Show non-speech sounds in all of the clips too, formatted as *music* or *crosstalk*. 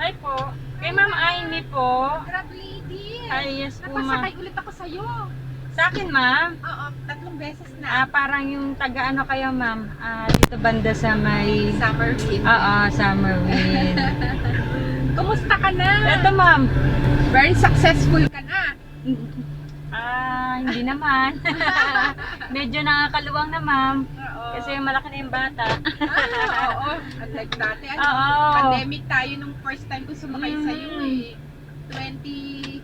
Ay po. Kay Ma'am Aimee po. Grab lady. Ay, yes po, ma'am. Napasakay ulit ako sa'yo. Sa akin, ma'am. Oo, tatlong beses Ah, na. parang yung taga ano kayo, ma'am. Ah, dito banda sa may... Summer wind. Oo, summer wind. *laughs* Kumusta ka na? Ito, ma'am. Very successful ka na. Ah, hindi naman. *laughs* Medyo nakakaluwang na, ma'am. Kasi malaki na yung bata. ah, oo. *laughs* Unlike dati. Ano, Oo. Pandemic tayo nung first time ko sumakay Mm. sa'yo eh. 20...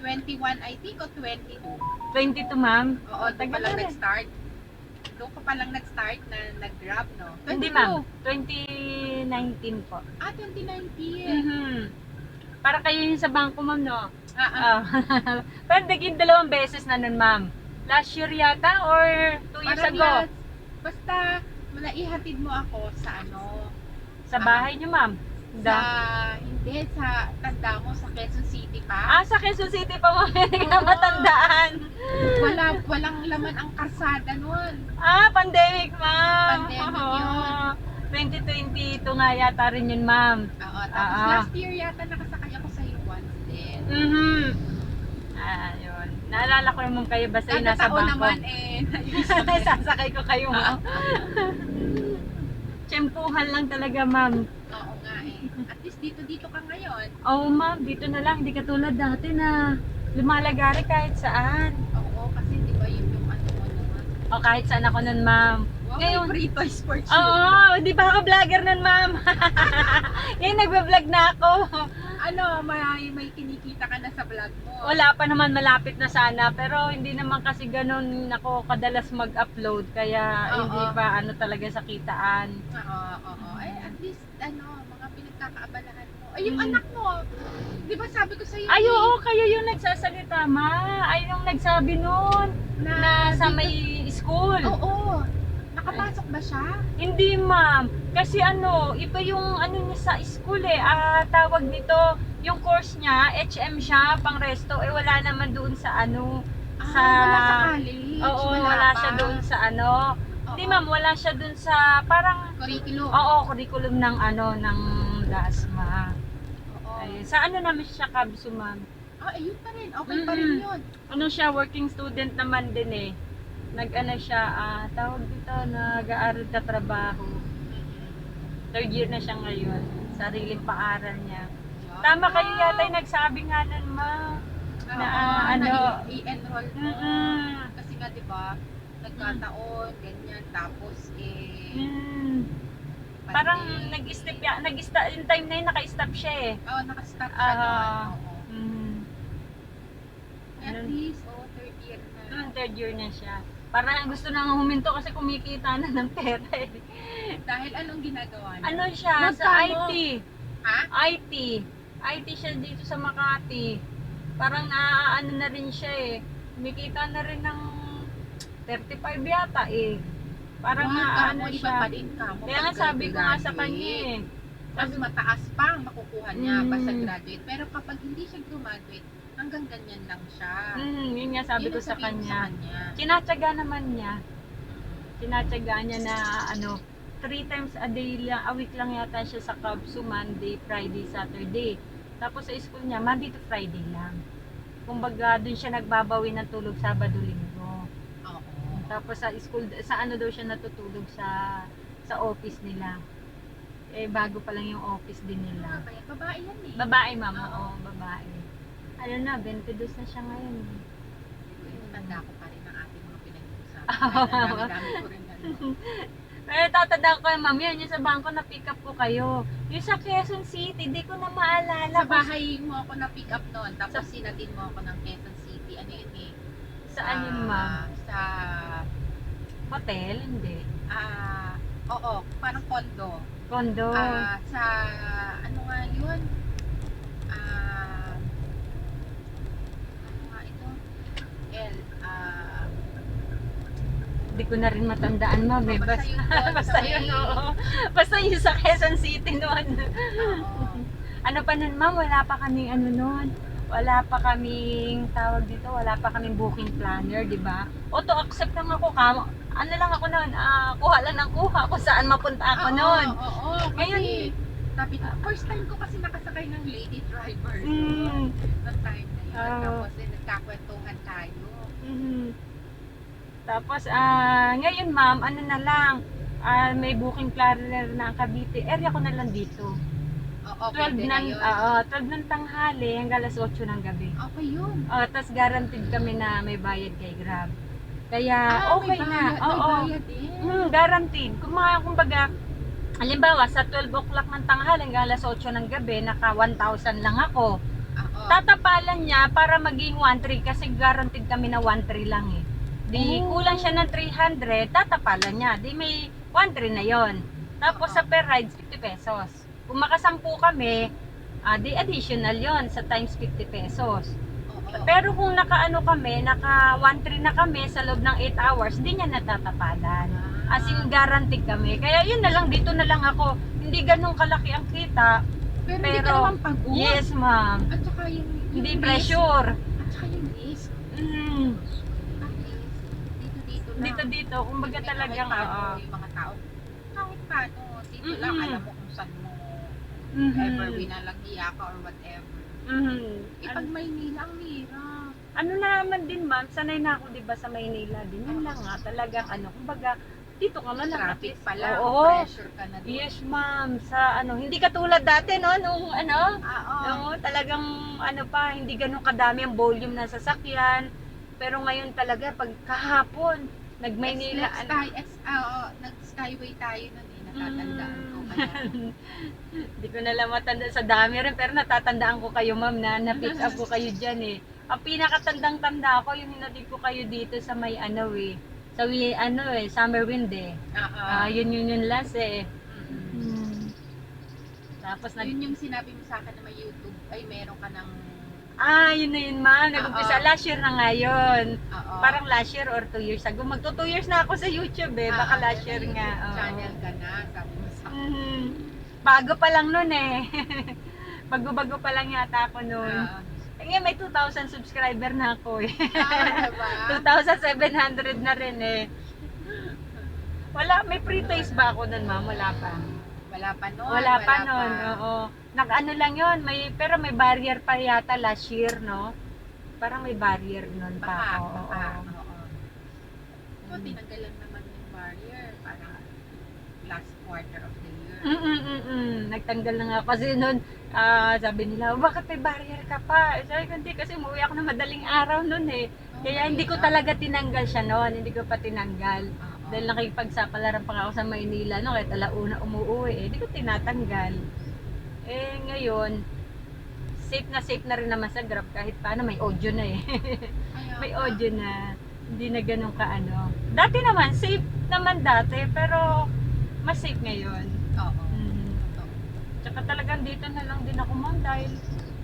21 I think o 22. 22, ma'am. Oo, doon tagal pa lang na rin. nag-start. Doon ka pa lang nag-start na nag-grab, no? Hindi, 22. ma'am. 2019 po. Ah, 2019. Mhm. Para kayo yung sa bangko, ma'am, no? Ah, ah. Ah. *laughs* Pero naging dalawang beses na nun, ma'am. Last year yata or two years Parang ago? last- Basta, malaihatid mo ako sa ano, Sa bahay niyo, ma'am? sa, hindi, sa tanda mo, sa Quezon City pa. Ah, sa Quezon City pa. *laughs* Hindi ka Oo. matandaan. Wala, walang laman ang karsada nun. Ah, pandemic, ma'am. Pandemic yun. 2022 nga yata rin yun, ma'am. Oo, tapos Ah. last year yata nakasakay ako sa iyo once din. Mhm. Ah, yun. Naalala ko naman kayo basta yung nasa taon bangko. naman eh. *laughs* Sasakay ko kayo, ma'am. *laughs* Tsempuhan lang talaga, ma'am. Oo nga eh. At least dito-dito ka ngayon. Oo, ma'am. Dito na lang. Hindi katulad dati na lumalagari kahit saan. Oo, kasi di ba yun yung ano mo naman. O kahit saan ako nun, ma'am. Wow, Ngayon- free toys for Oo, children. di ba ako vlogger nun, ma'am? *laughs* Ngayon nagbablog na ako. Ano, may, may kinikita ka na sa vlog mo. Wala pa naman malapit na sana, pero hindi naman kasi ganun ako kadalas mag-upload, kaya Oo. hindi pa ano talaga sa kitaan. Oo, oo. Eh, at least, ano, mga pinagkakaabalahan mo. Ay, yung Mm. anak mo, di ba sabi ko sa'yo? Ay, eh, oo, kayo yung nagsasalita, ma. Ay, yung nagsabi nun, na sa dito- may school. Oo. Nakapasok ba siya? Hindi, ma'am. Kasi ano, iba yung ano niya sa school eh. Ah, tawag nito, yung course niya, HM siya, pang resto, eh wala naman doon sa ano. Ah, Sa- wala sa college. Oo, wala, pa. siya doon sa ano. Oo. Hindi, ma'am, wala siya doon sa parang Curriculum. Oo, curriculum ng ano, ng DASMA. Oo. Ayun. Sa ano namin siya kabso, ma'am? Ah, ayun pa rin. Okay pa Mm-mm. rin yun. Ano siya, working student naman din eh. Nag-ano siya, ah, tawag dito, nag-aaral ka trabaho. Third year na siya ngayon. Sariling paaral niya. Tama kayo yata yung nagsabi nga nun, ma. Oo, na, ah, ano, na i- i-enroll mo. Mm-mm. Kasi nga, di ba, nagkataon, ganyan, tapos, eh, Mm. Parang pandemic. nag-step ya, nag-stop, yung time na yun, naka-stop siya eh. Oo, nakastop siya Ah. doon. Oo. Mm. At Ano? least, oh, third year na. Mm, third year na siya. Parang gusto nang huminto kasi kumikita na ng pera eh. Dahil anong ginagawa niya? Ano siya? Sa Magkano? IT. Ha? IT. IT siya dito sa Makati. Parang naaano na rin siya eh. Kumikita na rin ng 35 yata eh. Parang Wow, naano kamo, iba siya. pa din kamo. Kaya nga pag sabi ko nga sa graduate. kanya eh. Mas mataas pa ang makukuha niya Mm. basta graduate. Pero kapag hindi siya graduate, hanggang ganyan lang siya. Mm, yun nga sabi Yun ko sa kanya. Tinatsaga naman niya. Tinatsaga niya na ano, three times a day lang, a week lang yata siya sa Kabsu, Monday, Friday, Saturday. Tapos sa school niya, Monday to Friday lang. Kumbaga, dun siya nagbabawi ng tulog Sabado, Linggo. Oo. Tapos sa school, sa ano daw siya natutulog sa sa office nila. Eh, bago pa lang yung office din nila. Babae yan eh. Babae, mama. Oo. Oo, babae. Ano na, 22 na siya ngayon. Tanda ko pa rin ang ating mga pinag-uusapan. *laughs* Dami-dami ko rin ano. *laughs* Pero tatanda ko kayo, ma'am, yun, yung sa bangko na pick up ko kayo. Yung sa Quezon City, di ko na maalala. Sa kung bahay mo ako na-pick up noon, tapos sinatid mo ako ng Quezon City. Ano yun eh? Saan yun, Ah, ma'am? Sa, Hotel? Hindi. ah, oo, parang condo. Condo. Ah, sa, ano nga yun? Ah, ano nga ito? L, ah, Di ko na rin matandaan, ma'am. Eh. basta *laughs* Basta, yun oo. Basta yun sa Quezon City noon. oo. ano pa nun, ma'am? Wala pa kaming ano noon. Wala pa kaming tawag dito, wala pa kaming booking planner, di ba? Auto accept lang ako. Kam ano lang ako noon, ah, kuha lang ng kuha kung saan mapunta ako Oo, noon. Oo, oo, Ngayon, kasi Sabi first time ko kasi nakasakay ng lady driver. Mm. Noong time Oo. Tapos din, nagkakwentuhan tayo. Mhm. Tapos, ah, ngayon ma'am, ano na lang, ah, may booking planner na ang Cavite. Area ko na lang dito. Oo, 12 pwede na ng, yun. oo, 12 ng tanghali hanggang alas 8 ng gabi. Okay yun. Oh, tapos guaranteed kami na may bayad kay Grab. Kaya Ah, okay may na. bayad, Oo. May bayad din. Hmm, guaranteed. Kung mga, kumbaga, halimbawa, sa 12 o'clock ng tanghali hanggang alas 8 ng gabi, naka 1,000 lang ako. Tatapalan niya para maging 1,300 kasi guaranteed kami na 1,300 lang eh. Di Oh. kulang siya ng 300, tatapalan niya. Di may 1,300 na yon. Tapos sa per ride, 50 pesos. Kung makasampu kami, ah, di additional yon sa times 50 pesos. Pero kung nakaano kami, naka 1,300 na kami sa loob ng 8 hours, di niya natatapalan. Ah. As in, guaranteed kami. Kaya yun na lang, dito na lang ako. Hindi ganun kalaki ang kita. Pero, hindi ka naman pagod. Yes, ma'am. At saka yung, yung Hindi risk- pressure. At saka yung risk. Mm. At least, dito-dito lang. Dito dito, kumbaga May talagang kahit oo. paano yung mga tao. Kahit paano, dito lang, Mm-mm. alam mo kung saan mo Mhm. ever winalagya ka or whatever. Mhm. Eh, pag Maynila, ang hirap. Ano na naman din ma'am, sanay na ako 'di ba sa Maynila din. Yun lang nga talagang ano, kumbaga dito ka man Traffic pala, Oo. pressure ka na doon. Yes, ma'am. Sa ano, hindi katulad dati no nung ano, Ah, oo. no, talagang ano pa, hindi ganun kadami ang volume ng sasakyan. Pero ngayon talaga pag kahapon nag-Maynila Nag- ano, Sky, ex, ah, oo, nag-skyway tayo nun eh, natatandaan ko. Mm. Kaya, *laughs* Hindi ko na lang matanda sa dami rin, pero natatandaan ko kayo ma'am na na-pick up ko kayo dyan eh. Ang pinakatandang tanda ko, yung hinatid ko kayo dito sa may ano eh. Sa wi- ano eh, summer wind eh. oo. Ah, yun yun yun last eh. Mm. Tapos nag... Yun yung sinabi mo sa akin na may YouTube, ay meron ka ng, Ah, yun na yun ma'am. Nag-umpisa Oo. last year na ngayon. oo. Parang last year or two years ago. Magto two years na ako sa YouTube eh. Baka Ah, last may year YouTube nga. oo. Channel ka na, sabi mo sa akin. Mhm. Bago pa lang nun eh. *laughs* Bago-bago pa lang yata ako nun. Ah, ngayon may 2,000 subscriber na ako eh. ah, diba? *laughs* 2,700 na rin eh. Wala, may free taste ba ako nun ma'am? Wala pa. Wala pa nun. Wala pa nun, oo. Nag-ano lang yon may, pero may barrier pa yata last year, no? Parang may barrier nun pa Baka, ako. baka, oo. oo. Tinanggalan para last quarter of the year. Mm-mm-mm. Nagtanggal na nga kasi nun, ah, sabi nila, "Oh, bakit may barrier ka pa? Sabi ko, hindi kasi umuwi ako na madaling araw nun eh. Kaya hindi ko talaga tinanggal siya noon, hindi ko pa tinanggal. Oo. Dahil nakipagsapalaran pa ako sa Maynila, no? Kahit alauna umuwi, eh, hindi ko tinatanggal. Eh, ngayon, safe na safe na rin naman sa Grab kahit paano may audio na eh. *laughs* May audio na. Hindi na ganun ka ano. Dati naman, safe naman dati, pero mas safe ngayon. Oo. Mhm. Totoo. Tsaka talagang dito na lang din ako ma'am dahil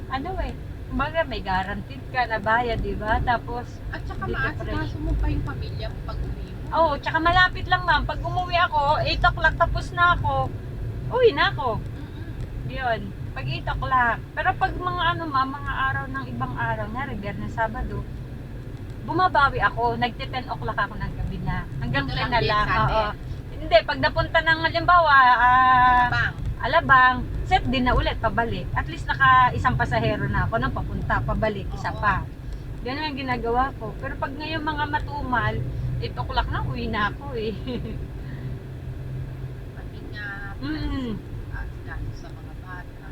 ano eh, kumbaga may guaranteed ka na bayad, di ba? Tapos, At saka Dito maasikaso mo pa yung pamilya mo pag uwi mo. oh, tsaka malapit lang ma'am. Pag umuwi ako, 8 o'clock tapos na ako, uwi na ako. Mm-mm. Yun. Pag 8 o'clock. Pero pag mga ano ma'am, mga araw ng ibang araw, na Biyernes, Sabado, bumabawi ako. Nagte 10 o'clock ako ng gabi na. Hanggang Dito 10 lang na din lang. sa atin. Hindi, pag napunta ng halimbawa, ah, Bang. Alabang, set din na ulit, pabalik. At least naka isang pasahero na ako nang papunta, pabalik, isa Oo. pa. Ganun ang ginagawa ko. Pero pag ngayon mga matumal, 8 o'clock na, uwi na ako eh. Pati nga, Mm. asikaso sa mga bata.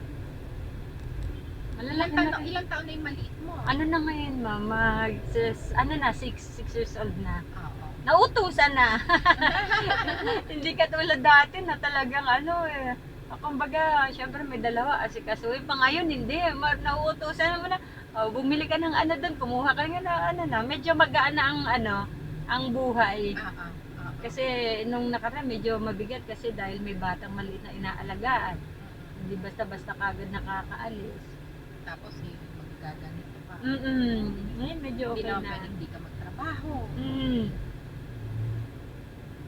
Ilang, na taon, rin. ilang taon na yung maliit mo? Ano na ngayon, mama? Sis, ano na, 6 6 years old na. Oo. Nautusan na. *laughs* Hindi katulad dati na talagang ano eh. Kumbaga, syempre may dalawa asikasuhin pa ngayon, hindi. Ma- Nauutusan naman na, oh, bumili ka ng ano doon, kumuha ka nga na ano na. Medyo magaan na ang ano, ang buhay. Ah. Kasi nung nakaraan medyo mabigat kasi dahil may batang maliit na inaalagaan. Hindi basta-basta kagad nakakaalis. Tapos eh, maggaganito pa. Mm-mm. Ngayon medyo Hindi okay naman na. pwedeng hindi ka magtrabaho. Mm.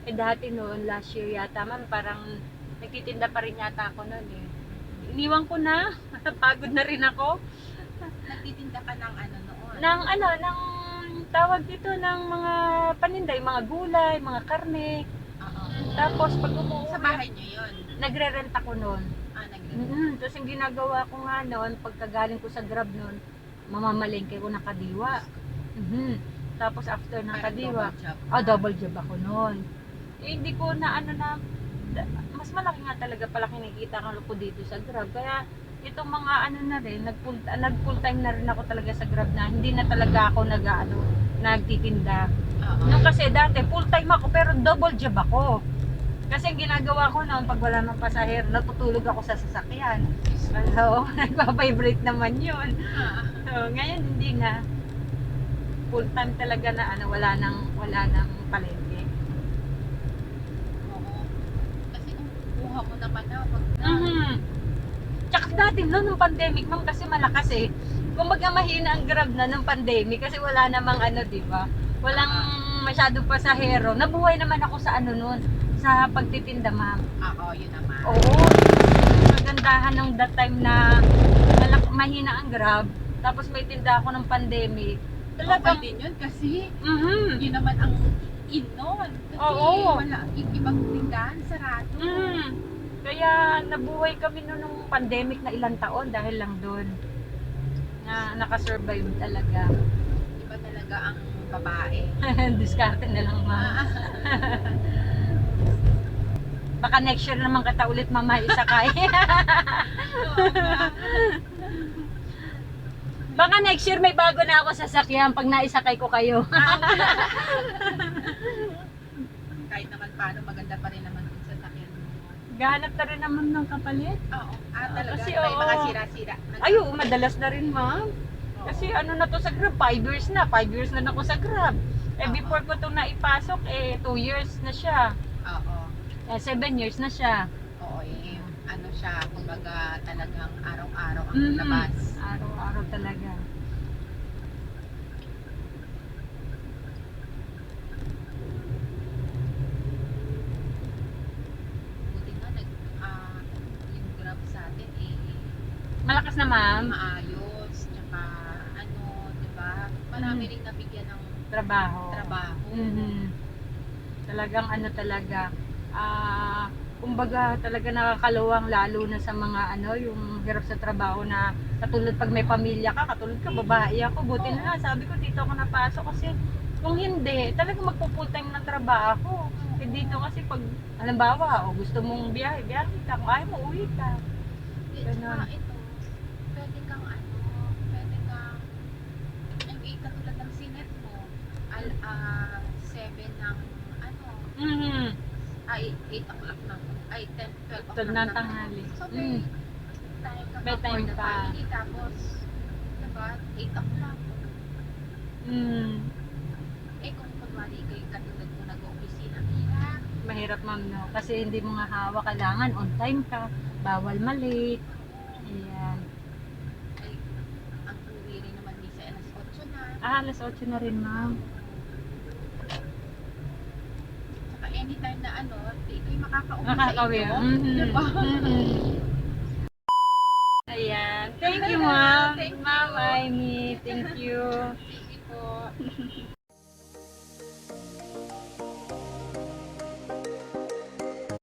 Eh dati noon, last year yata man, parang nagtitinda pa rin yata ako noon eh. Iniwan ko na, *laughs* pagod na rin ako. Nagtitinda ka ng ano noon. Nang ano, nang tawag dito ng mga paninday, mga gulay, mga karne. Oo. Tapos pag umuwi, Sa bahay niyo yun. nagre-rent ako noon. Ah, nag Mm, Tapos yung ginagawa ko nga noon, pagkagaling ko sa grab noon, mamamalengke ko ng kadiwa. Mhm. Tapos after ng kadiwa, ah, double job ako noon. Eh, hindi ko na ano na, mas malaki nga talaga pala kinikita ko dito sa grab. Kaya itong mga ano na rin, nag full, nag full time na rin ako talaga sa grab na hindi na talaga ako nag ano, nagtitinda. Oo. Nung kasi dati full time ako pero double job ako. Kasi ang ginagawa ko noon pag wala ng pasahero, natutulog ako sa sasakyan. So, *laughs* nagpa-vibrate naman yun. Ah, So, ngayon hindi na. Full time talaga na ano, wala nang wala nang palengke. oo. Kasi kung kuha mo naman na, wag na. Mhm. Tsaka dati noon nung pandemic, ma'am, kasi malakas eh. Kumbaga mahina ang grab na nung pandemic kasi wala namang ano, di ba? Walang masyadong pasahero. Nabuhay naman ako sa ano noon, sa pagtitinda, ma'am. Oo, yun naman. Oo. Magandahan ng that time na malak mahina ang grab. Tapos may tinda ako ng pandemic. Okay Talagang, din yun kasi mhm. yun naman ang in nun. Kasi Oo. wala, yung ibang tindahan, sarado. Mm. Kaya nabuhay kami noon nung pandemic na ilang taon dahil lang doon. Na nakasurvive talaga. Iba talaga ang babae. *laughs* Diskarte na lang mama. *laughs* Baka next year naman kata ulit mama isakay. *laughs* Baka next year may bago na ako sasakyan pag naisakay ko kayo. *laughs* Kahit naman paano, maganda pa rin naman yung sasakyan mo. Gahanap na rin naman ng kapalit. Oo. Ah, talaga. Kasi may mga oo. sira-sira. Ay, oo, madalas na rin ma'am. Oo. Kasi ano na to sa Grab, 5 years na. 5 years na ako sa Grab. Eh Oo. before ko itong naipasok, eh 2 years na siya. Eh 7 years na siya. Oo, eh, ano siya, kumbaga talagang araw-araw ang Mhm. labas. Araw-araw talaga. Buti nga, nag, ah, yung grab sa atin, eh, Malakas na ma'am. maayos, tsaka, ano, di ba? Marami Mhm. rin nabigyan ng Trabaho. trabaho. Mhm. Talagang ano talaga. Ah, kumbaga talaga nakakaluwang lalo na sa mga ano, yung hirap sa trabaho na katulad pag may pamilya ka, katulad ka, babae ako, buti na lang, sabi ko dito ako napasok kasi kung hindi, talagang magpo-full time ng trabaho. Eh dito kasi pag, halimbawa, o gusto mong biyahe, biyahe ka, kung ayaw mo, uwi ka. Ganon. tsaka ito, pwede kang ano, pwede kang, ay, katulad ng sinet mo, al, ah, 7 ng, ano, Mhm. Ay, 8 o'clock na, ay, 10, 12 o'clock Tulad ng tanghali. So, Mm. may time ka May pa time for the pa. family, tapos, diba, 8 o'clock. Mm. Eh, kung kunwari kayo katulad ko nag-opisina, hirap. Mahirap ma'am no, kasi hindi mo nga hawak, kailangan on time ka, bawal malate. Ayan. Ay, ang uwi rin naman misa alas 8 na. Ah, alas 8 na rin ma'am. Saka anytime na ano, sa inyo. Mhm. Diba? Mhm.